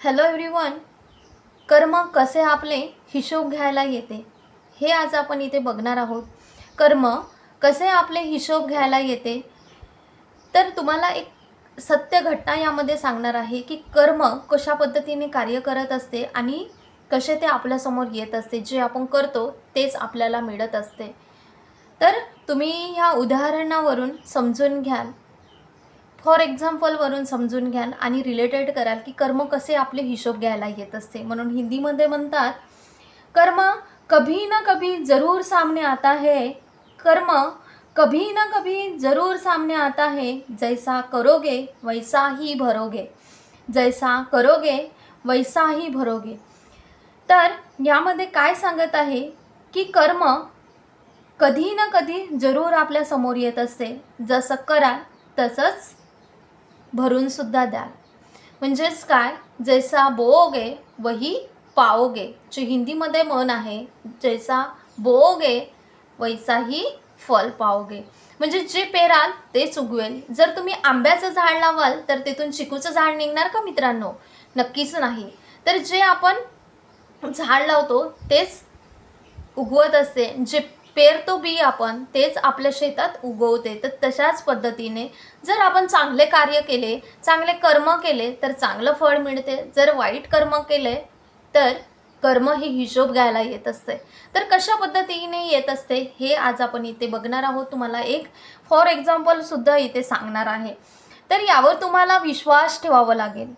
Hello everyone कर्म कसे आपले हिशोब घ्यायला येते हे आज आपण इथे बघणार आहोत. कर्म कसे आपले हिशोब घ्यायला येते तर तुम्हाला एक सत्य घटना यामध्ये सांगणार आहे की कर्म कशा पद्धतीने कार्य करत असते आणि कसे ते आपल्यासमोर येत असते जे आपण करतो तेच आपल्याला मिळत असते. तर तुम्ही ह्या उदाहरणावरून समजून घ्याल. फॉर एक्झाम्पलवरून समजून घ्याल आणि रिलेटेड कराल की कर्म कसे आपले हिशोब घ्यायला येत असते. म्हणून हिंदीमध्ये म्हणतात कर्म कभी ना कभी जरूर सामने आता है. कर्म कभी ना कभी जरूर सामने आता है. जैसा करोगे वैसा ही भरोगे. जैसा करोगे वैसा ही भरोगे. तर यामध्ये काय सांगत आहे की कर्म कधी ना कधी जरूर आपल्यासमोर येत असते. जसं कराल तसंच भरूनसुद्धा द्याल म्हणजेच काय? जैसा बोओगे वही पाओगे. जे हिंदीमध्ये मन आहे जैसा बोओगे वैसाही फल पाओगे. म्हणजे जे पेराल तेच उगवेल. जर तुम्ही आंब्याचं झाड लावाल तर तिथून चिकूचं झाड निघणार का मित्रांनो? नक्कीच नाही. तर जे आपण झाड लावतो तेच उगवत असते. जे पेरतो बी आपण तेच आपल्या शेतात उगवते. तर तशाच पद्धतीने जर आपण चांगले कार्य केले चांगले कर्म केले तर चांगलं फळ मिळते. जर वाईट कर्म केले तर कर्म ही हिशोब घ्यायला येत असते. तर कशा पद्धतीने येत असते हे आज आपण इथे बघणार आहोत. तुम्हाला एक फॉर एक्झाम्पलसुद्धा इथे सांगणार आहे. तर यावर तुम्हाला विश्वास ठेवावा लागेल.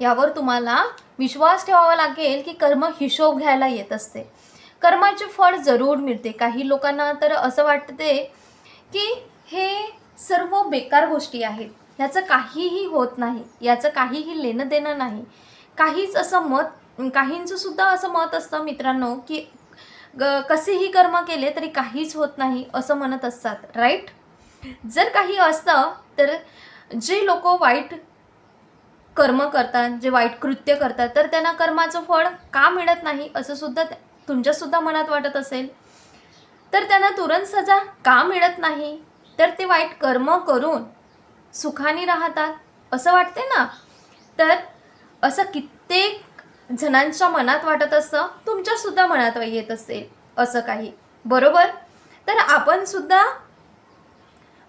यावर तुम्हाला विश्वास ठेवावा लागेल की कर्म हिशोब घ्यायला येत असते. कर्माचे फळ जरूर मिळते. काही लोकांना तर असं वाटते की हे सर्व बेकार गोष्टी आहेत. ह्याचं काहीही होत नाही. याचं काहीही लेणं देणं नाही. काहीच असं मत काहींचं सुद्धा असं मत असतं मित्रांनो की ग कसेही कर्म केले तरी काहीच होत नाही असं म्हणत असतात. राईट जर काही असतं तर जे लोक वाईट कर्म करतात जे वाईट कृत्य करतात तर त्यांना कर्माचं फळ का मिळत नाही असं सुद्धा तुमच्यासुद्धा मनात वाटत असेल. तर त्यांना तुरंत सजा का मिळत नाही? तर ते वाईट कर्म करून सुखाने राहतात असं वाटते ना? तर असं कित्येक जणांच्या मनात वाटत असतं तुमच्यासुद्धा मनात येत असेल असं काही. बरोबर? तर आपण सुद्धा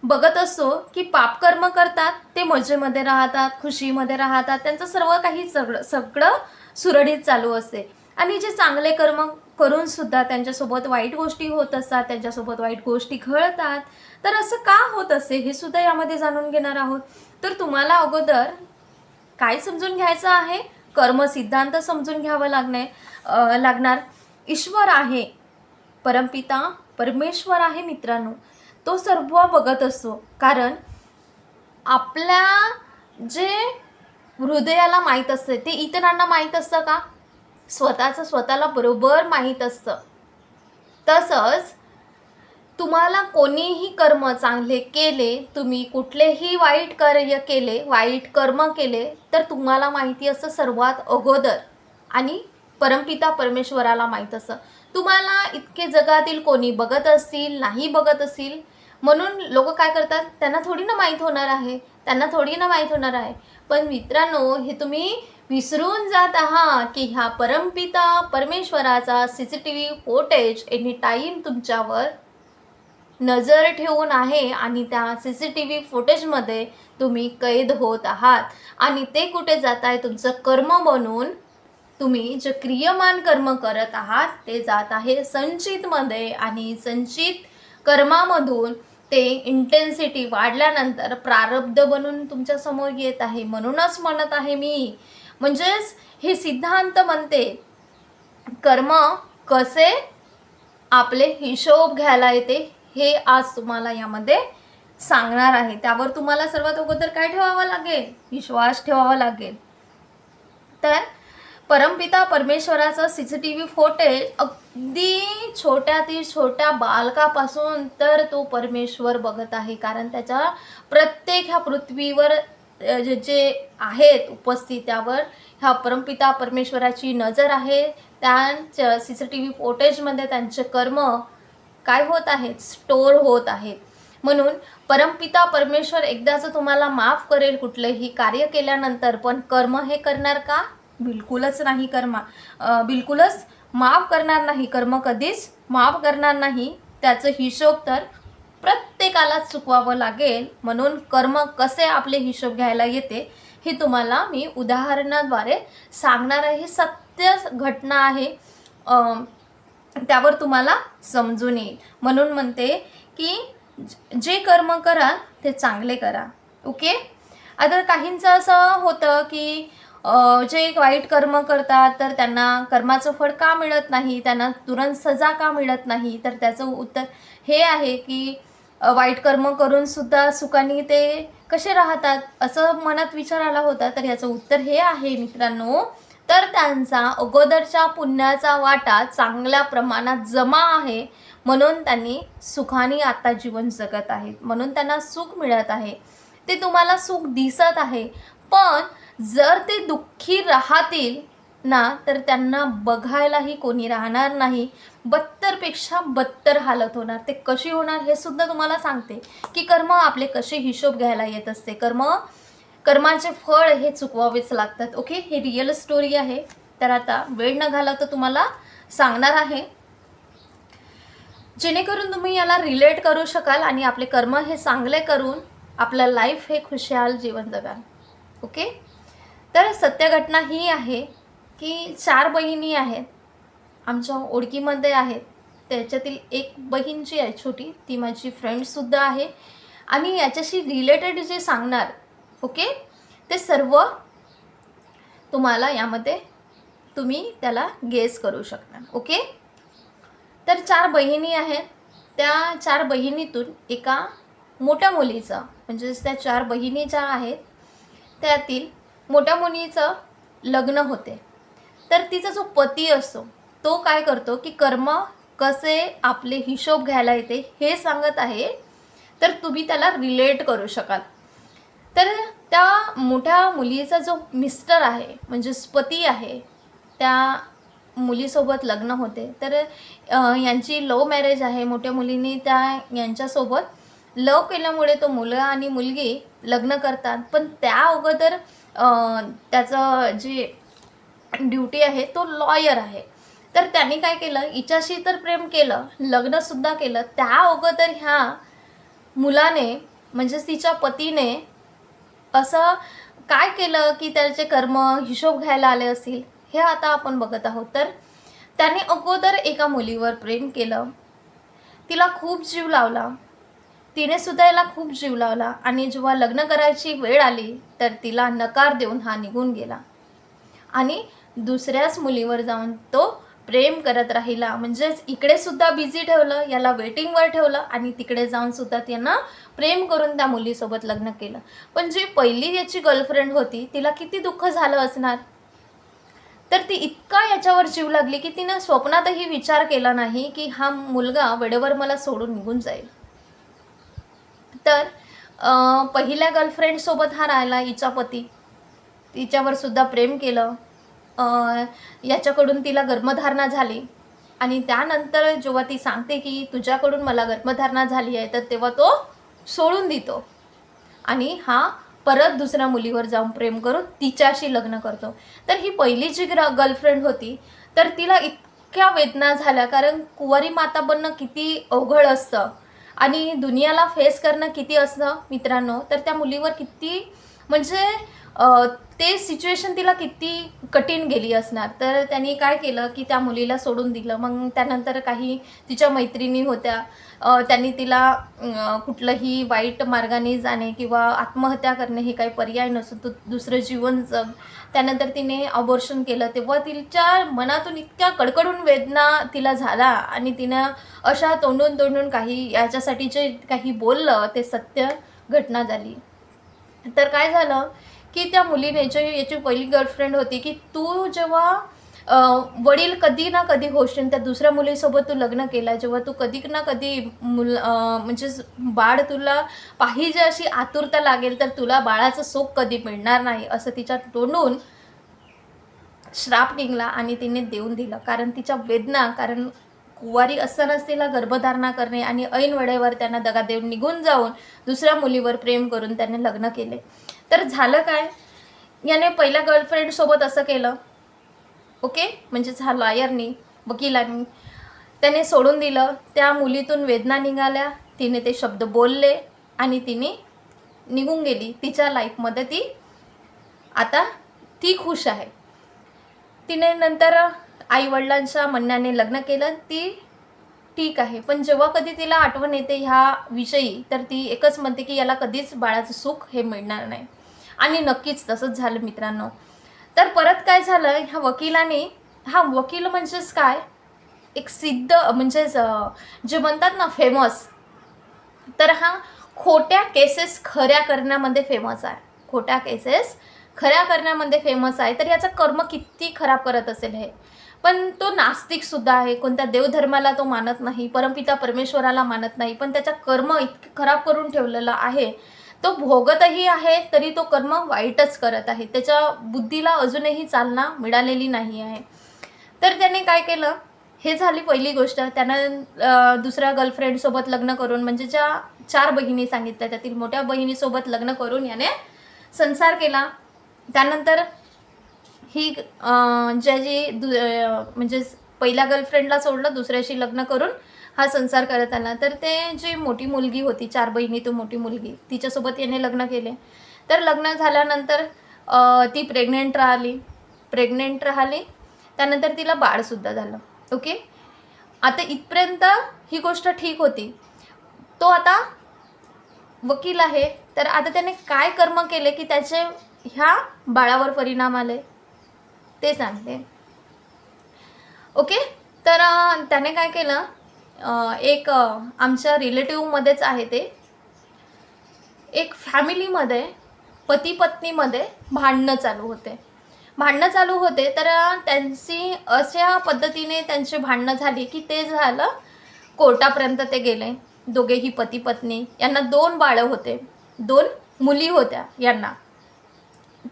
बघत असतो की पापकर्म करतात ते मजेमध्ये राहतात खुशीमध्ये राहतात त्यांचं सर्व काही सगळं सगळं सुरळीत चालू असते. आणि जे चांगले कर्म करून सुद्धा त्यांच्यासोबत वाईट गोष्टी होत असतात त्यांच्यासोबत वाईट गोष्टी घडतात. तर असं का होत असे? हे सुद्धा यामध्ये जाणून घेणार आहोत. तर तुम्हाला अगोदर काय समजून घ्यायचं आहे? कर्म सिद्धांत समजून घ्यावं लागणे लागणार. ईश्वर आहे परमपिता परमेश्वर आहे मित्रांनो. तो सर्व बघत असतो कारण आपल्या जे हृदयाला माहीत असते ते इतरांना माहीत असतं का? स्वतःचं स्वतःला बरोबर माहीत असतं. तसंच तुम्हाला कोणीही कर्म चांगले केले तुम्ही कुठलेही वाईट कार्य केले वाईट कर्म केले तर तुम्हाला माहिती असतं सर्वात अगोदर. आणि परमपिता परमेश्वराला माहीत असतं. तुम्हाला इतके जगातील कोणी बघत असतील नाही बघत असतील म्हणून लोक काय करतात? त्यांना थोडी ना माहीत होणार आहे. त्यांना थोडी ना माहीत होणार आहे. पण मित्रांनो हे तुम्ही विसरून जात आहात की ह्या परमपिता परमेश्वराचा C C T V footage any time तुमच्यावर नजर ठेवून आहे आणि त्या सी सी टी व्ही फुटेजमध्ये तुम्ही कैद होत आहात. आणि ते कुठे जात आहे तुमचं कर्म बनून तुम्ही जे क्रियमान कर्म करत आहात ते जात आहे संचितमध्ये आणि संचित कर्मामधून ते इंटेन्सिटी वाढल्यानंतर प्रारब्ध बनून तुमच्यासमोर येत आहे. म्हणूनच म्हणत आहे मी म्हणजेच हे सिद्धांत म्हणते कर्म कसे आपले हिशोब घ्यायला येते हे आज तुम्हाला यामध्ये सांगणार आहे. त्यावर तुम्हाला सर्वात अगोदर काय ठेवावं लागेल? विश्वास ठेवावा लागेल. तर परमपिता परमेश्वराचं C C T V footage अगदी छोट्यातील छोट्या बालकापासून तर तो परमेश्वर बघत आहे. कारण त्याच्या प्रत्येक ह्या पृथ्वीवर जे जे आहेत उपस्थित त्यावर ह्या परमपिता परमेश्वराची नजर आहे. त्यांच्या सी सी टी व्ही फुटेजमध्ये त्यांचे कर्म काय होत आहेत? स्टोर होत आहेत. म्हणून परमपिता परमेश्वर एकदाच तुम्हाला माफ करेल कुठलंही कार्य केल्यानंतर पण कर्म हे करणार का? बिलकुलच नाही कर्मा बिलकुलच माफ करणार नाही. कर्म कधीच माफ करणार नाही. त्याचं हिशोब तर प्रत्येकालाच चुकवावं लागेल म्हणून कर्म कसे आपले हिशोब घ्यायला येते हे तुम्हाला मी उदाहरणाद्वारे सांगणार आहे. ही सत्य घटना आहे. त्यावर तुम्हाला समजून येईल. म्हणून म्हणते की जे कर्म कराल ते चांगले करा. ओके? आता काहींचं असं होतं की जे जे वाईट कर्म करतात तर त्यांना कर्माचं फळ का मिळत नाही? त्यांना तुरंत सजा का मिळत नाही? तर त्याचं उत्तर हे आहे की वाईट कर्म करून सुद्धा सुखाने ते कसे राहतात? असं मनात विचार आला होता. तर याचं उत्तर हे आहे मित्रांनो. तर त्यांचा अगोदरच्या पुण्याचा वाटा चांगल्या प्रमाणात जमा आहे. म्हणून त्यांनी सुखाने आता जीवन जगत आहेत. म्हणून त्यांना सुख मिळत आहे. ते तुम्हाला सुख दिसत आहे. पण जर ते दुःखी राहतील ना तर त्यांना बघायलाही कोणी राहणार नाही. बत्तरपेक्षा बत्तर हालत होणार. ते कशी होणार हे सुद्धा तुम्हाला सांगते की कर्म आपले कसे हिशोब घ्यायला येत असते. कर्म कर्माचे फळ हे चुकवावेच लागतात. ओके हे रिअल स्टोरी आहे. तर आता वेळ न घाला तर तुम्हाला सांगणार आहे. जेणेकरून तुम्ही याला रिलेट करू शकाल आणि आपले कर्म हे चांगले करून आपलं लाईफ हे खुशाल जीवन जगाल. ओके तर सत्य घटना ही आहे की चार बहिणी आहेत. आमच्या ओळखीमध्ये आहेत त्याच्यातील एक बहीण जी आहे छोटी ती माझी फ्रेंडसुद्धा आहे. आणि याच्याशी रिलेटेड जे सांगणार ओके ते सर्व तुम्हाला यामध्ये तुम्ही त्याला गेस करू शकता ओके तर चार बहिणी आहेत. त्या चार बहिणीतून एका मोठ्या मुलीचं म्हणजेच त्या चार बहिणी ज्या आहेत त्यातील मोठ्या मुलीचं लग्न होते. तर तिचा जो पती असतो तो काय करतो की कर्म कसे आपले हिशोब घ्यायला येते हे सांगत आहे तर तुम्ही त्याला रिलेट करू शकाल. तर त्या मोठ्या मुलीचा जो मिस्टर आहे म्हणजे पती आहे त्या मुलीसोबत लग्न होते. तर यांची लव मॅरेज आहे. मोठ्या मुलींनी त्या यांच्यासोबत लव केल्यामुळे तो मुलगा आणि मुलगी लग्न करतात. पण त्या अगोदर त्याचं जे ड्युटी आहे तो लॉयर आहे. तर त्यांनी काय केलं? हिच्याशी तर प्रेम केलं लग्नसुद्धा केलं. त्या अगोदर ह्या मुलाने म्हणजेच तिच्या पतीने असं काय केलं की त्याचे कर्म हिशोब घ्यायला आले असतील? हे आता आपण बघत आहोत. तर त्याने अगोदर एका मुलीवर प्रेम केलं. तिला खूप जीव लावला. तिने सुद्धा याला खूप जीव लावला. आणि जेव्हा लग्न करायची वेळ आली तर तिला नकार देऊन हा निघून गेला. आणि दुसऱ्याच मुलीवर जाऊन तो प्रेम करत राहिला म्हणजेच इकडे सुद्धा बिझी ठेवलं याला वेटिंगवर ठेवलं आणि तिकडे जाऊन सुद्धा त्यांना प्रेम करून त्या मुलीसोबत लग्न केलं. पण जी पहिली याची गर्लफ्रेंड होती तिला किती दुःख झालं असणार? तर ती इतका याच्यावर जीव लागली की तिनं स्वप्नातही विचार केला नाही की हा मुलगा वेळेवर मला सोडून निघून जाईल. तर पहिल्या गर्लफ्रेंडसोबत हा राहिला हिचा पती तिच्यावर सुद्धा प्रेम केलं. याच्याकडून तिला गर्भधारणा झाली. आणि त्यानंतर जेव्हा ती सांगते की तुझ्याकडून मला गर्भधारणा झाली आहे तर तेव्हा तो सोडून देतो. आणि हा परत दुसऱ्या मुलीवर जाऊन प्रेम करून तिच्याशी लग्न करतो. तर ही पहिली जी ग्र गर्लफ्रेंड होती तर तिला इतक्या वेदना झाल्या कारण कुवारी माता बनणं किती अवघड असतं. आणि दुनियाला फेस करणं किती असतं मित्रांनो तर त्या मुलीवर किती म्हणजे ते सिच्युएशन तिला किती कठीण गेली असणार. तर त्यांनी काय केलं की त्या मुलीला सोडून दिलं. मग त्यानंतर काही तिच्या मैत्रिणी होत्या. त्यांनी तिला कुठलंही वाईट मार्गाने जाणे किंवा आत्महत्या करणे हे काही पर्याय नसून तू दुसरं जीवन जग. त्यानंतर तिने अबॉर्शन केलं. तेव्हा तिच्या मनातून इतक्या कडकडून वेदना तिला झाला आणि तिनं अशा तोंडून तोंडून काही याच्यासाठी जे काही बोललं ते सत्य घटना झाली. तर काय झालं की त्या मुलीने जे याची पहिली गर्लफ्रेंड होती की तू जेव्हा वडील कधी ना कधी होशील त्या दुसऱ्या मुलीसोबत तू लग्न केला जेव्हा तू कधी ना कधी मुल म्हणजे बाळ तुला पाहिजे अशी आतुरता लागेल तर तुला बाळाचं सुख कधी मिळणार नाही असं तिच्या तोंडून श्राप निघला आणि तिने देऊन दिलं. कारण तिच्या वेदना कारण कुवारी असतानाच तिला गर्भधारणा करणे आणि ऐन वेळेवर त्यांना दगा देऊन निघून जाऊन दुसऱ्या मुलीवर प्रेम करून त्याने लग्न केले. तर झालं काय? याने पहिल्या गर्लफ्रेंडसोबत असं केलं. ओके? म्हणजेच हा लॉयरनी वकिलांनी. त्याने सोडून दिलं. त्या मुलीतून वेदना निघाल्या. तिने ते शब्द बोलले आणि तिने निघून गेली. तिच्या लाईफमध्ये ती आता ती खुश आहे. तिने नंतर आईवडिलांच्या म्हणण्याने लग्न केलं ती ठीक आहे. पण जेव्हा कधी तिला आठवण येते ह्या विषयी तर ती एकच म्हणते की याला कधीच बाळाचं सुख हे मिळणार नाही. आणि नक्कीच तसंच झालं मित्रांनो. तर परत काय झालं ह्या वकिलाने हा वकील म्हणजेच काय? एक सिद्ध म्हणजेच जे म्हणतात ना फेमस तर हा खोट्या केसेस खऱ्या करण्यामध्ये फेमस आहे. खोट्या केसेस खऱ्या करण्यामध्ये फेमस आहे. तर याचं कर्म किती खराब करत असेल हे? पण तो नास्तिक सुद्धा आहे. कोणत्या देवधर्माला तो मानत नाही परमपिता परमेश्वराला मानत नाही पण त्याचा कर्म इतकं खराब करून ठेवलेला आहे. तो भोगतही आहे तरी तो कर्म वाईटच करत आहे. त्याच्या बुद्धीला अजूनही चालना मिळालेली नाही आहे. तर त्याने काय केलं? हे झाली पहिली गोष्ट. त्यानं दुसऱ्या गर्लफ्रेंडसोबत लग्न करून म्हणजे ज्या चार बहिणी सांगितल्या त्यातील मोठ्या बहिणीसोबत लग्न करून याने संसार केला. त्यानंतर ही ज्याची दु म्हणजे पहिल्या गर्लफ्रेंडला सोडलं दुसऱ्याशी लग्न करून हा संसार करत आला. तर ते जी मोठी मुलगी होती चार बहिणी तो मोठी मुलगी तिच्यासोबत याने लग्न केले. तर लग्न झाल्यानंतर ती प्रेग्नेंट राहिली. प्रेग्नेंट राहिली. त्यानंतर तिला बाळसुद्धा झालं. ओके? आता इथपर्यंत ही गोष्ट ठीक होती. तो आता वकील आहे. तर आता त्याने काय कर्म केले की त्याचे ह्या बाळावर परिणाम आले? ते सांगते. ओके? तर त्याने काय केलं? एक आमच्या रिलेटिव्हमध्येच आहे ते. एक फॅमिलीमध्ये पती पत्नीमध्ये भांडणं चालू होते. भांडणं चालू होते तर त्यांची अशा पद्धतीने त्यांची भांडणं झाली की ते झालं कोर्टापर्यंत ते गेले. दोघेही पती पत्नी यांना दोन बाळं होते. दोन मुली होत्या यांना.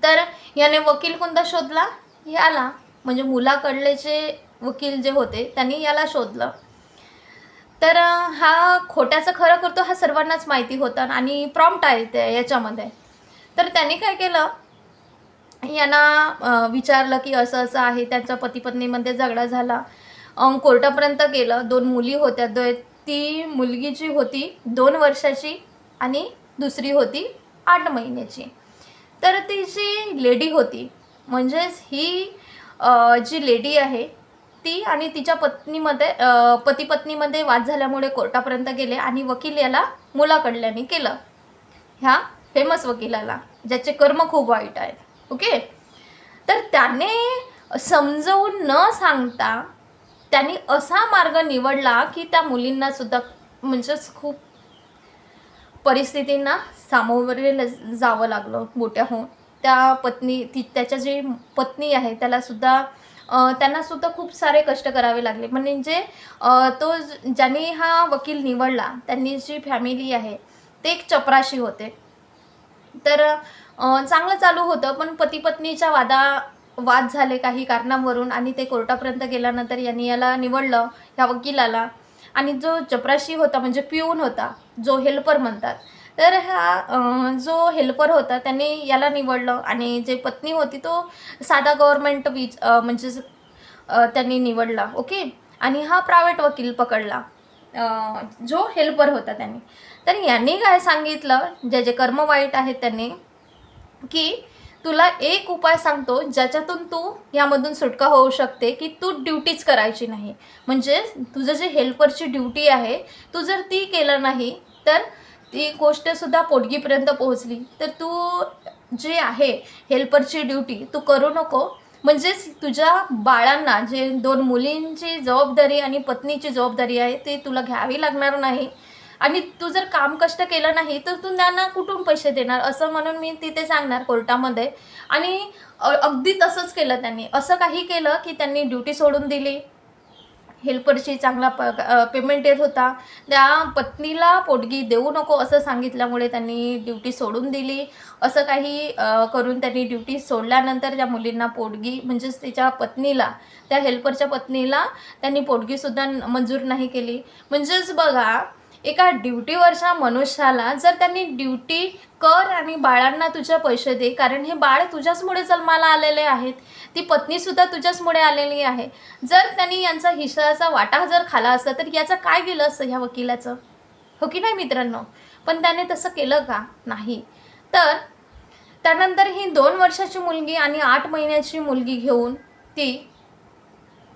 तर याने वकील कोणता शोधला? याला म्हणजे मुलाकडले जे वकील जे होते त्यांनी याला शोधलं. तर हा खोट्याचं खरं करतो हा सर्वांनाच माहिती होतं आणि प्रॉम्प्ट आहे ते याच्यामध्ये. तर त्यांनी काय केलं? यांना विचारलं की असं असं आहे त्यांचा पती पत्नीमध्ये झगडा झाला. कोर्टापर्यंत गेलं. दोन मुली होत्या. दो ती मुलगी जी होती दोन वर्षाची आणि दुसरी होती आठ महिन्याची. तर ती जी लेडी होती म्हणजेच ही जी लेडी आहे ती आणि तिच्या पत्नीमध्ये अं, पती पत्नीमध्ये वाद झाल्यामुळे कोर्टापर्यंत गेले आणि वकील याला मुलाकडल्याने केलं. ह्या फेमस वकिलाला ज्याचे कर्म खूप वाईट आहेत. ओके? तर त्याने समजवून न सांगता त्यांनी असा मार्ग निवडला की त्या मुलींना सुद्धा म्हणजेच खूप परिस्थितींना सामोरे जावं लागलं मोठ्या होऊन. त्या पत्नी ती त्याच्या जी पत्नी आहे त्यालासुद्धा त्यांनासुद्धा त्यांना सुद्धा खूप सारे कष्ट करावे लागले. म्हणजे तो ज्यांनी हा वकील निवडला त्यांनी जी फॅमिली आहे ते एक चपराशी होते. तर चांगलं चालू होतं पण पती पत्नीच्या वादा वाद झाले काही कारणांवरून आणि ते कोर्टापर्यंत गेल्यानंतर यांनी याला निवडलं ह्या वकिलाला. आणि जो चपराशी होता म्हणजे पिऊन होता जो हेल्पर म्हणतात तर हा जो हेल्पर होता त्याने याला निवडलं आणि जे पत्नी होती तो साधा गव्हर्मेंट वीज म्हणजे म्हणजेच त्यांनी निवडला ओके? आणि हा प्रायव्हेट वकील पकडला जो हेल्पर होता त्यांनी. तर यांनी काय सांगितलं जे जे कर्म वाईट आहेत त्यांनी की तुला एक उपाय सांगतो ज्याच्यातून तू यामधून सुटका होऊ शकते की तू ड्युटीच करायची नाही. म्हणजे तुझं जे हेल्परची ड्युटी आहे तू जर ती केलं नाही तर ती गोष्टसुद्धा पोटगीपर्यंत पोहोचली. तर तू जे आहे हेल्परची ड्युटी तू करू नको. म्हणजेच तुझ्या बाळांना जे दोन मुलींची जबाबदारी आणि पत्नीची जबाबदारी आहे ती तुला घ्यावी लागणार नाही. आणि तू जर काम कष्ट केलं नाही तर तू त्यांना कुठून पैसे देणार? असं म्हणून मी तिथे सांगणार कोर्टामध्ये. आणि अगदी तसंच केलं त्यांनी. असं काही केलं की त्यांनी ड्युटी सोडून दिली. हेल्परची चांगला प पेमेंट येत होता. त्या पत्नीला पोटगी देऊ नको असं सांगितल्यामुळे त्यांनी ड्युटी सोडून दिली. असं काही करून त्यांनी ड्युटी सोडल्यानंतर त्या मुलींना पोटगी म्हणजेच तिच्या पत्नीला त्या हेल्परच्या पत्नीला त्यांनी पोटगीसुद्धा मंजूर नाही केली. म्हणजेच बघा एका ड्युटीवरच्या मनुष्याला जर त्यांनी ड्युटी कर आणि बाळांना तुझ्या पैसे दे कारण हे बाळ तुझ्याचमुळे जन्माला आलेले आहेत. ती पत्नीसुद्धा तुझ्याचमुळे आलेली आहे. जर त्यांनी यांचा हिशाचा वाटा जर खाला असता तर याचं काय गेलं असतं ह्या वकिलाचं? हो की नाही मित्रांनो? पण त्याने तसं केलं का? नाही. तर त्यानंतर ही दोन वर्षाची मुलगी आणि आठ महिन्याची मुलगी घेऊन ती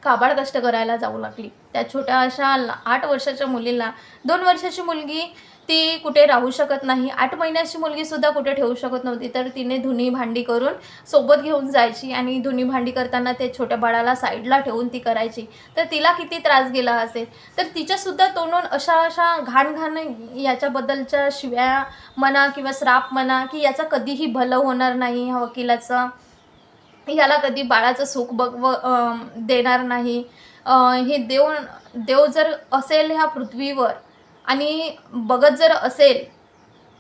काबाड कष्ट करायला जाऊ लागली. त्या छोट्या अशा आठ वर्षाच्या मुलीला दोन वर्षाची मुलगी ती कुठे राहू शकत नाही. आठ महिन्याची मुलगी सुद्धा कुठे ठेवू शकत नव्हती. तर तिने धुनी भांडी करून सोबत घेऊन जायची आणि धुनी भांडी करताना ते छोट्या बाळाला साईडला ठेवून ती करायची. तर तिला किती त्रास गेला असेल. तर तिच्यासुद्धा तोंडून अशा अशा घाण घाण याच्याबद्दलच्या शिव्या म्हणा किंवा श्राप म्हणा की याचा कधीही भलं होणार नाही ह्या वकिलाचं. याला कधी बाळाचं सुख बघव देणार नाही. हे देव देव जर असेल ह्या पृथ्वीवर आणि बघत जर असेल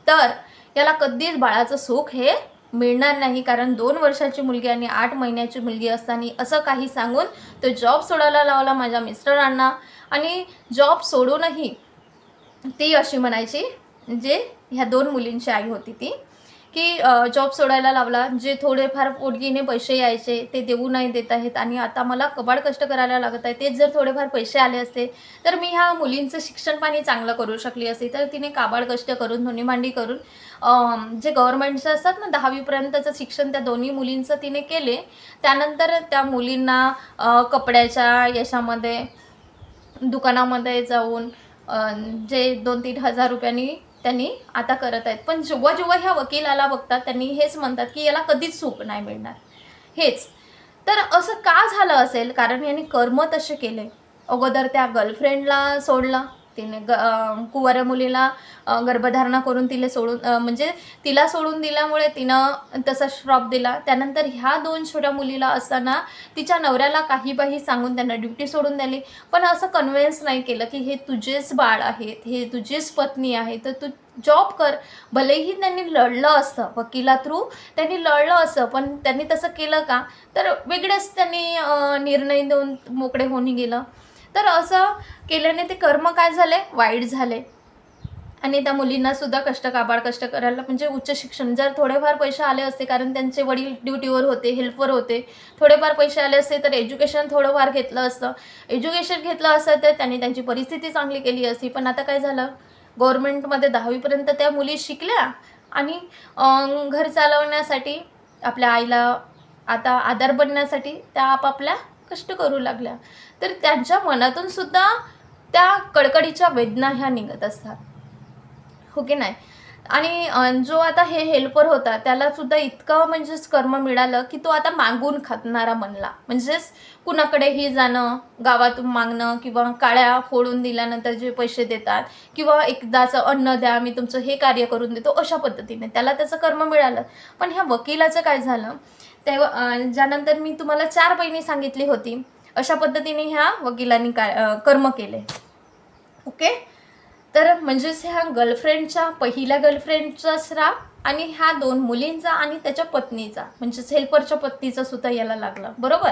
तर याला कधीच बाळाचं सुख हे मिळणार नाही. कारण दोन वर्षाची मुलगी आणि आठ महिन्याची मुलगी असताना असं काही सांगून तो जॉब सोडायला लावला माझ्या मिस्टरांना. आणि जॉब सोडूनही ती अशी म्हणायची जे ह्या दोन मुलींची आई होती ती की जॉब सोडायला लावला जे थोडेफार पोटगीने पैसे यायचे ते देऊ नाही देत आहेत. आणि आता मला कबाड कष्ट करायला लागत आहे तेच जर थोडेफार पैसे आले असते तर मी ह्या मुलींचं शिक्षण पाणी चांगलं करू शकली असते. तर तिने काबाड कष्ट करून धोनी मांडी करून जे गव्हर्नमेंटचं असतात ना दहावीपर्यंतचं शिक्षण त्या दोन्ही मुलींचं तिने केले. त्यानंतर त्या मुलींना कपड्याच्या याच्यामध्ये दुकानामध्ये जाऊन जे दोन तीन हजार रुपयांनी त्यांनी आता करत आहेत. पण जेव्हा जेव्हा ह्या वकिलाला बघतात त्यांनी हेच म्हणतात की याला कधीच सुख नाही मिळणार. हेच. तर असं का झालं असेल? कारण यांनी कर्म तसे केले. अगोदर त्या गर्लफ्रेंडला सोडलं. तिने ग कुवर मुलीला गर्भधारणा करून तिला सोडून म्हणजे तिला सोडून दिल्यामुळे तिनं तसा श्रॉप दिला. त्यानंतर ह्या दोन छोट्या मुलीला असताना तिच्या नवऱ्याला काही बाही सांगून त्यांना ड्युटी सोडून दिली. पण असं कन्व्हिन्स नाही केलं की हे तुझेच बाळ आहेत हे तुझीच पत्नी आहे तर तू जॉब कर. भलेही त्यांनी लढलं असतं वकिला थ्रू त्यांनी लढलं असतं पण त्यांनी तसं केलं का? तर वेगळेच त्यांनी निर्णय देऊन मोकळे होऊन गेलं. तर असं केल्याने ते कर्म काय झाले? वाईट झाले. आणि त्या मुलींनासुद्धा कष्ट काबाड कष्ट करायला म्हणजे उच्च शिक्षण. जर थोडेफार पैसे आले असते कारण त्यांचे वडील ड्युटीवर होते हेल्पवर होते. थोडेफार पैसे आले असते तर एज्युकेशन थोडंफार घेतलं असतं. एज्युकेशन घेतलं असतं तर त्यांनी त्यांची परिस्थिती चांगली केली असती. पण आता काय झालं? गव्हर्मेंटमध्ये दहावीपर्यंत त्या मुली शिकल्या आणि घर चालवण्यासाठी आपल्या आईला आता आधार बनण्यासाठी त्या आपापल्या कष्ट करू लागल्या. तर त्यांच्या मनातून सुद्धा त्या कडकडीच्या वेदना ह्या निघत असतात. हो की नाही? आणि जो आता हे हेल्पर होता त्याला सुद्धा इतकं म्हणजेच कर्म मिळालं की तो आता मागून खातणारा बनला. म्हणजेच कुणाकडेही जाणं गावातून मागणं किंवा काळ्या फोडून दिल्यानंतर जे पैसे देतात किंवा एकदाचं अन्न द्या मी तुमचं हे कार्य करून देतो अशा पद्धतीने त्याला त्याचं कर्म मिळालं. पण ह्या वकिलाचं काय झालं? तेव्हा ज्यानंतर मी तुम्हाला चार बहिणी सांगितली होती अशा पद्धतीने ह्या वकिलांनी काय कर्म केले. ओके? तर म्हणजेच ह्या गर्लफ्रेंडच्या पहिल्या गर्लफ्रेंडचा श्राप आणि ह्या दोन मुलींचा आणि त्याच्या पत्नीचा म्हणजेच हेल्परच्या पत्नीचा सुद्धा याला लागला. बरोबर?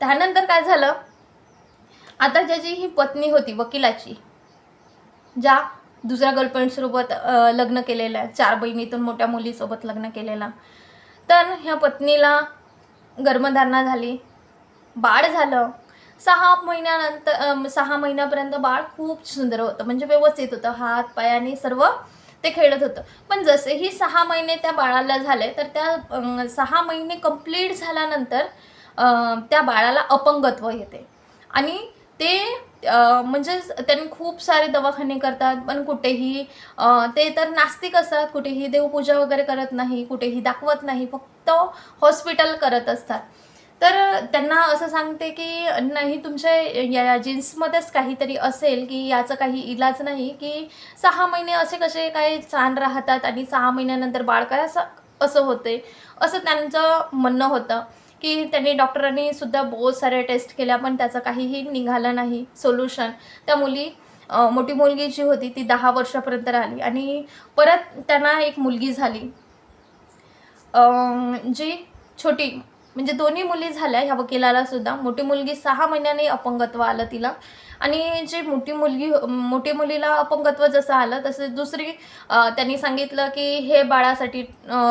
त्यानंतर काय झालं? आता ज्याची ही पत्नी होती वकिलाची ज्या दुसऱ्या गर्लफ्रेंडसोबत लग्न केलेलं आहे चार बहिणीतून मोठ्या मुलीसोबत लग्न केलेलं तर ह्या पत्नीला गर्भधारणा झाली. बाळ झालं. सहा महिन्यानंतर सहा महिन्यापर्यंत बाळ खूप सुंदर होतं. म्हणजे व्यवस्थित होतं. हात पायाने सर्व ते खेळत होतं. पण जसेही सहा महिने त्या बाळाला झाले तर त्या सहा महिने कंप्लीट झाल्यानंतर त्या बाळाला अपंगत्व येते. आणि ते म्हणजे त्यांनी खूप सारे दवाखाने करतात पण कुठेही ते तर नास्तिक असतात. कुठेही देवपूजा वगैरे करत नाही कुठेही दाखवत नाही. फक्त हॉस्पिटल करत असतात. तर त्यांना असं सांगते की नाही तुमच्या या जीन्समध्येच काहीतरी असेल की याचं काही इलाज नाही की सहा महिने असे कसे काय छान राहतात आणि सहा महिन्यानंतर बाळ काय असं असं होते. असं त्यांचं म्हणणं होतं की त्यांनी डॉक्टरांनी सुद्धा बहुत साऱ्या टेस्ट केल्या पण त्याचं काहीही निघालं नाही. सोल्युशन. त्या मुली मोठी मुलगी जी होती ती दहा वर्षापर्यंत राहिली आणि परत त्यांना एक मुलगी झाली. जी छोटी म्हणजे दोन्ही मुली झाल्या ह्या वकिलाला सुद्धा. मोठी मुलगी सहा महिन्याने अपंगत्व आलं तिला. आणि जे मोठी मुलगी मोठी मुलीला अपंगत्व जसं आलं तसं दुसरी त्यांनी सांगितलं की हे बाळासाठी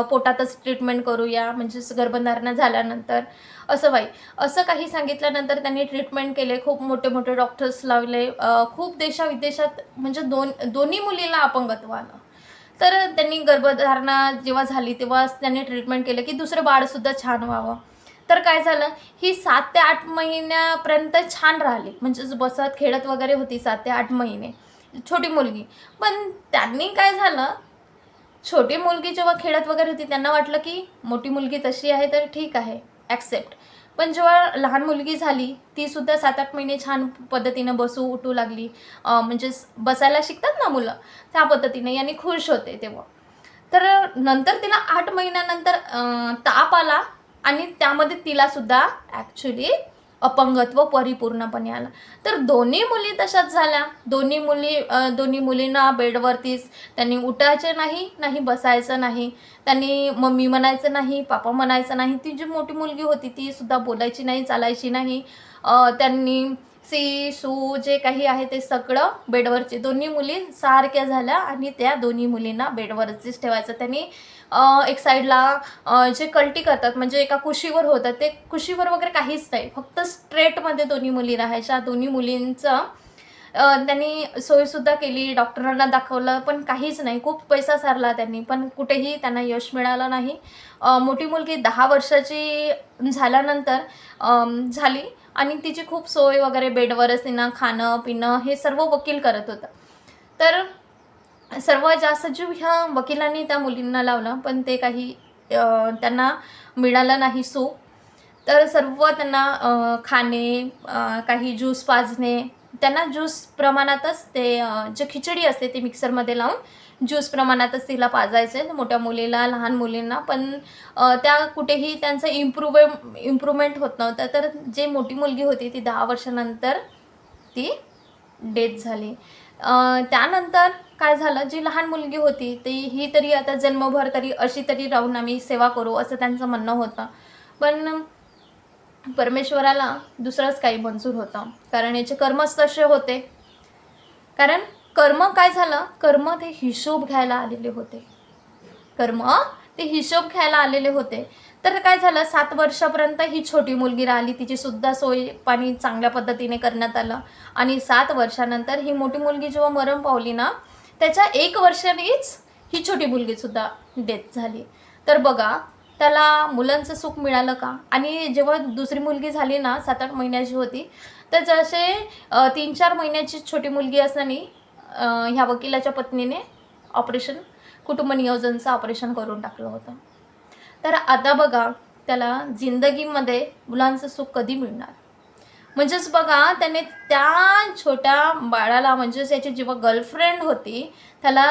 पोटातच ट्रीटमेंट करूया म्हणजेच गर्भधारणा झाल्यानंतर. असं बाई. असं काही सांगितल्यानंतर त्यांनी ट्रीटमेंट केले. खूप मोठे मोठे डॉक्टर्स लावले. खूप देशाविदेशात म्हणजे दोन दोन्ही मुलीला अपंगत्व आलं. तर त्यांनी गर्भधारणा जेव्हा झाली तेव्हाच त्यांनी ट्रीटमेंट केलं की दुसरं बाळसुद्धा छान व्हावं. तर काय झालं? ही सात ते आठ महिन्यापर्यंत छान राहिली. म्हणजेच बसत खेळत वगैरे होती सात ते आठ महिने. छोटी मुलगी. पण त्यांनी काय झालं? छोटी मुलगी जेव्हा खेळत वगैरे होती त्यांना वाटलं की मोठी मुलगी तशी आहे तर ठीक आहे. ॲक्सेप्ट पण जेव्हा लहान मुलगी झाली ती सुद्धा सात आठ महिने छान पद्धतीनं बसू उठू लागली. म्हणजे बसायला शिकतात ना मुलं? त्या पद्धतीने. यांनी खुश होते तेव्हा. तर नंतर तिला आठ महिन्यानंतर ताप आला. आणि त्यामध्ये तिला सुद्धा ॲक्च्युली अपंगत्व परिपूर्णपणे आलं. तर दोन्ही मुली तशाच झाल्या. दोन्ही मुली दोन्ही मुलींना बेडवरतीच त्यांनी उठायचे नाही नाही बसायचं नाही. त्यांनी मम्मी म्हणायचं नाही पापा म्हणायचं नाही. ती जी मोठी मुलगी होती ती सुद्धा बोलायची नाही चालायची नाही. त्यांनी सी सू जे काही आहे ते सगळं बेडवरचे दोन्ही मुली सारख्या झाल्या आणि त्या दोन्ही मुलींना बेडवरतीच ठेवायचं. त्यांनी एक साईडला जे कल्टी करतात म्हणजे एका कुशीवर होतात ते कुशीवर वगैरे काहीच नाही. फक्त स्ट्रेटमध्ये दोन्ही मुली राहायच्या. दोन्ही मुलींचं त्यांनी सोयसुद्धा केली डॉक्टरांना दाखवलं पण काहीच नाही. खूप पैसा सारला त्यांनी पण कुठेही त्यांना यश मिळालं नाही. मोठी मुलगी दहा वर्षाची झाल्यानंतर झाली आणि तिची खूप सोय वगैरे बेडवरच तिनं खाणं पिणं हे सर्व वकील करत होतं. तर सर्वात जास्त जीव ह्या वकिलांनी त्या मुलींना लावला पण ते काही त्यांना मिळालं नाही सो. तर सर्व त्यांना खाणे काही ज्यूस पाजणे त्यांना ज्यूस प्रमाणातच ते जे खिचडी असते ती मिक्सरमध्ये लावून ज्यूस प्रमाणातच तिला पाजायचे मोठ्या मुलीला लहान मुलींना. पण त्या कुठेही त्यांचं इम्प्रूव इम्प्रूव्हमेंट होत नव्हतं. तर जे मोठी मुलगी होती ती दहा वर्षानंतर ती डेथ झाली. त्यानंतर काय झालं? जी लहान मुलगी होती ती ही तरी आता जन्मभर तरी अशी तरी राहून आम्ही सेवा करू असं त्यांचं म्हणणं होतं. पण परमेश्वराला दुसरंच काही मंजूर होतं. कारण याचे कर्मच तसे होते. कारण कर्म काय झालं? कर्म ते हिशोब घ्यायला आलेले होते. कर्म ते हिशोब घ्यायला आलेले होते. तर काय झालं? सात वर्षापर्यंत ही छोटी मुलगी राहिली. तिची सुद्धा सोय पाणी चांगल्या पद्धतीने करण्यात आलं. आणि सात वर्षानंतर ही मोठी मुलगी जेव्हा मरण पावली ना त्याच्या एक वर्षानेच ही छोटी मुलगीसुद्धा डेथ झाली. तर बघा त्याला मुलांचं सुख मिळालं का? आणि जेव्हा दुसरी मुलगी झाली ना सात आठ महिन्याची होती तर जसे तीन चार महिन्याची छोटी मुलगी असताना ह्या वकिलाच्या पत्नीने ऑपरेशन कुटुंब नियोजनचं ऑपरेशन करून टाकलं होतं. तर आता बघा त्याला जिंदगीमध्ये मुलांचं सुख कधी मिळणार? म्हणजेच बघा त्याने त्या छोट्या बाळाला म्हणजेच याची जेव्हा गर्लफ्रेंड होती त्याला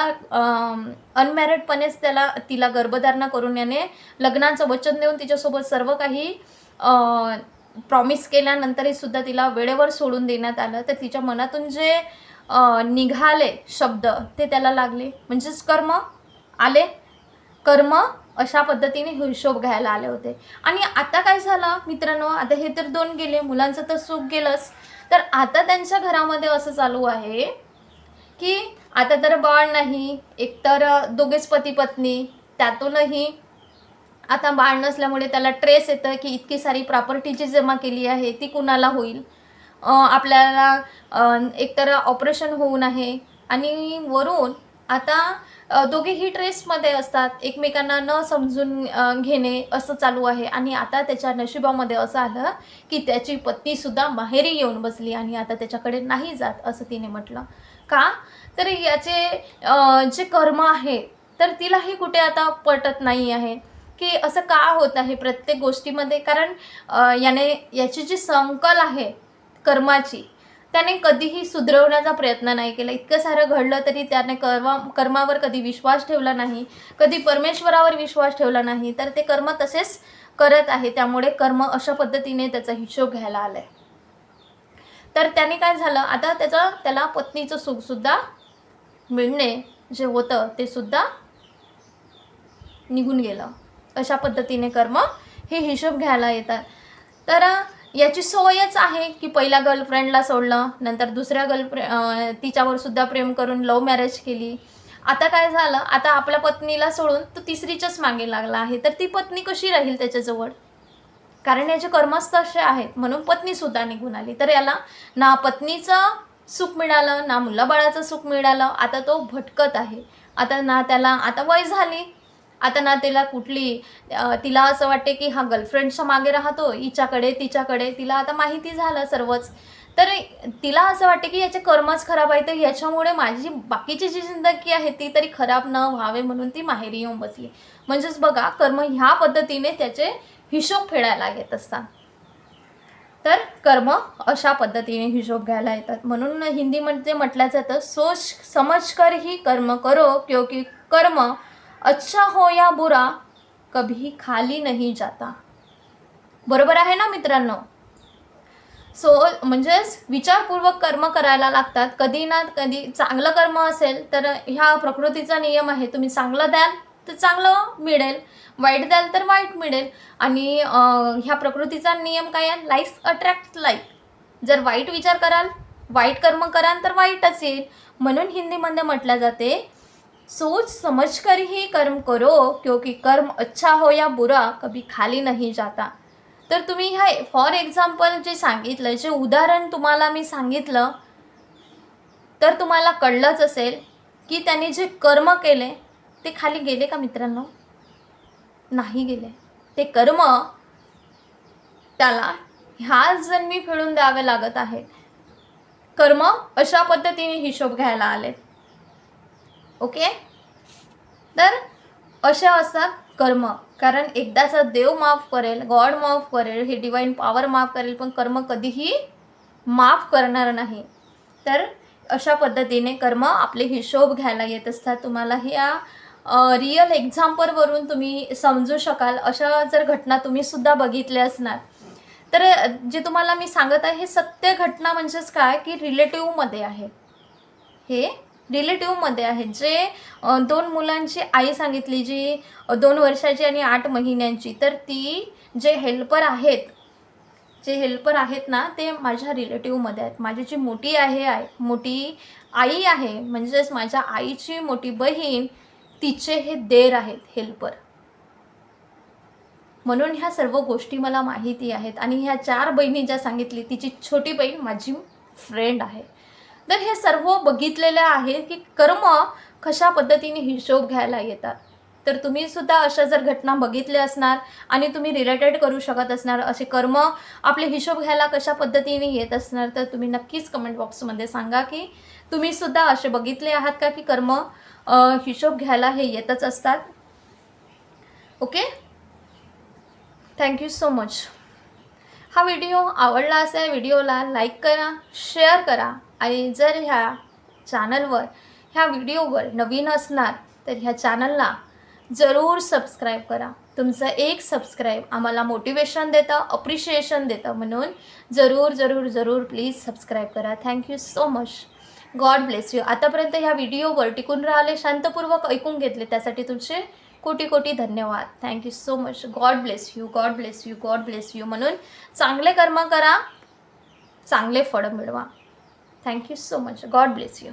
अनमॅरिडपणेच त्याला तिला गर्भधारणा करून याने लग्नाचं वचन देऊन तिच्यासोबत सर्व काही प्रॉमिस केल्यानंतरही सुद्धा तिला वेळेवर सोडून देण्यात आलं. तर तिच्या मनातून जे निघाले शब्द ते त्याला लागले. म्हणजेच कर्म आले. कर्म अशा पद्धतीने हिशोब घ्यायला आले होते. आणि आता काय झालं मित्रांनो? आता हे तर दोन गेले मुलांचं तर सुख गेलंच. तर आता त्यांच्या घरामध्ये असं चालू आहे की आता तर बाळ नाही एकतर दोघेच पती पत्नी त्यातूनही आता बाळ नसल्यामुळे त्याला ट्रेस येतं की इतकी सारी प्रॉपर्टी जी जमा केली आहे ती कुणाला होईल? आपल्याला एकतर ऑपरेशन होऊन आहे. आणि वरून आता दोघेही ट्रेसमध्ये असतात. एकमेकांना न समजून घेणे असं चालू आहे. आणि आता त्याच्या नशिबामध्ये असं आलं की त्याची पत्नीसुद्धा माहेरी येऊन बसली आणि आता त्याच्याकडे नाही जात असं तिने म्हटलं. का? तर याचे जे कर्म आहे तर तिलाही कुठे आता पटत नाही आहे. की असं का होत आहे प्रत्येक गोष्टीमध्ये? कारण याने याची जी संकल आहे कर्माची त्याने कधीही सुधरवण्याचा प्रयत्न नाही केला. इतकं सारं घडलं तरी त्याने कर्मा कर्मावर कधी विश्वास ठेवला नाही कधी परमेश्वरावर विश्वास ठेवला नाही तर ते कर्म तसेच करत आहे. त्यामुळे कर्म अशा पद्धतीने त्याचा हिशोब घ्यायला आलाय. तर त्याने काय झालं? आता त्याचं त्याला पत्नीचं सुखसुद्धा मिळणे जे होतं ते सुद्धा निघून गेलं. अशा पद्धतीने कर्म हे हिशोब घ्यायला येतात. तर याची सोयच आहे की पहिल्या गर्लफ्रेंडला सोडलं नंतर दुसऱ्या गर्लफ्रेंड तिच्यावर सुद्धा प्रेम करून लव्ह मॅरेज केली. आता काय झालं? आता आपल्या पत्नीला सोडून तो तिसरीच्याच मागे लागला आहे. तर ती पत्नी कशी राहील त्याच्याजवळ? कारण याचे कर्मच तसे आहेत. म्हणून पत्नीसुद्धा निघून आली. तर याला ना पत्नीचं सुख मिळालं ना मुलाबाळाचं सुख मिळालं. आता तो भटकत आहे. आता ना त्याला आता वय झाली. आता ना तिला कुठली तिला असं वाटते की हा गर्लफ्रेंडच्या मागे राहतो हिच्याकडे तिच्याकडे तिला आता माहिती झालं सर्वच. तर तिला असं वाटते की याचे कर्मच खराब आहे तर याच्यामुळे माझी बाकीची जी जिंदगी आहे ती तरी खराब न व्हावे म्हणून ती माहेरी येऊन बसली. म्हणजेच बघा कर्म ह्या पद्धतीने त्याचे हिशोब फेडायला येत असतात. तर कर्म अशा पद्धतीने हिशोब घ्यायला येतात. म्हणून हिंदीमध्ये म्हटलं जातं सोच समज कर ही कर्म करो क्योंकि कर्म अच्छा हो या बुरा कभी खाली नाही जाता. बरोबर आहे ना मित्रांनो? सो म्हणजेच विचारपूर्वक कर्म करायला लागतात. कधी ना कधी चांगलं कर्म असेल तर ह्या प्रकृतीचा नियम आहे तुम्ही चांगलं द्याल तर चांगलं मिळेल. वाईट द्याल तर वाईट मिळेल. आणि ह्या प्रकृतीचा नियम काय आहे? लाईफ अट्रॅक्ट लाईफ जर वाईट विचार कराल वाईट कर्म कराल तर वाईटच येईल. म्हणून हिंदीमध्ये म्हटलं जाते सोच समझ कर ही कर्म करो क्योंकि कर्म अच्छा हो या बुरा कभी खाली नहीं जाता। तर तुम्ही ह्या फॉर एक्झाम्पल जे सांगितलं जे उदाहरण तुम्हाला मी सांगितलं तर तुम्हाला कळलंच असेल की त्यांनी जे कर्म केले ते खाली गेले का मित्रांनो? नाही गेले. ते कर्म त्याला ह्या जन्मी फेडून द्यावे लागत आहेत. कर्म अशा पद्धतीने हिशोब घ्यायला आलेत. ओके? तर अशा असतात कर्म. कारण एकदाचा देव माफ करेल गॉड माफ करेल हे डिवाईन पॉवर माफ करेल पण कर्म कधीही माफ करणार नाही. तर अशा पद्धतीने कर्म आपले हिशोब घ्यायला येत असतात. तुम्हाला ह्या रिअल एक्झाम्पलवरून तुम्ही समजू शकाल. अशा जर घटना तुम्ही सुद्धा बघितल्या असणार. तर जे तुम्हाला मी सांगत आहे सत्य घटना म्हणजेच काय? की रिलेटिव्हमध्ये आहे. हे रिलेटिव्हमध्ये आहेत जे दोन मुलांची आई सांगितली जी दोन वर्षाची आणि आठ महिन्यांची तर ती जे हेल्पर आहेत जे हेल्पर आहेत ना ते माझ्या रिलेटिव्हमध्ये आहेत. माझी जी मोठी आहे आय मोठी आई आहे म्हणजेच माझ्या आईची मोठी बहीण तिचे हे देर आहेत हेल्पर म्हणून ह्या सर्व गोष्टी मला माहिती आहेत. आणि ह्या चार बहिणी ज्या सांगितली तिची छोटी बहीण माझी फ्रेंड आहे. तर हे सर्व बघितलेलं आहे की कर्म कशा पद्धतीने हिशोब घ्यायला येतात. तर तुम्ही सुद्धा अशा जर घटना बघितल्या असणार आणि तुम्ही रिलेटेड करू शकत असणार असे कर्म आपले हिशोब घ्यायला कशा पद्धतीने येत असणार तर तुम्ही नक्कीच कमेंट बॉक्समध्ये सांगा की तुम्ही सुद्धा असे बघितले आहात का की कर्म हिशोब घ्यायला हे येतच असतात. Okay? Thank you so much हा व्हिडिओ आवडला असेल व्हिडिओला लाईक करा शेअर करा. आणि जर ह्या चॅनलवर ह्या व्हिडिओवर नवीन असणार तर ह्या चॅनलला जरूर सबस्क्राईब करा. तुमचं एक सबस्क्राईब आम्हाला मोटिवेशन देतं अप्रिशिएशन देतं म्हणून जरूर जरूर जरूर प्लीज सबस्क्राईब करा. Thank you so much God bless you आतापर्यंत ह्या व्हिडिओवर टिकून राहिले शांतपूर्वक ऐकून घेतले त्यासाठी तुमचे कोटी कोटी धन्यवाद. Thank you so much God bless you God bless you God bless you म्हणून चांगले कर्म करा चांगले फळं मिळवा. Thank you so much God bless you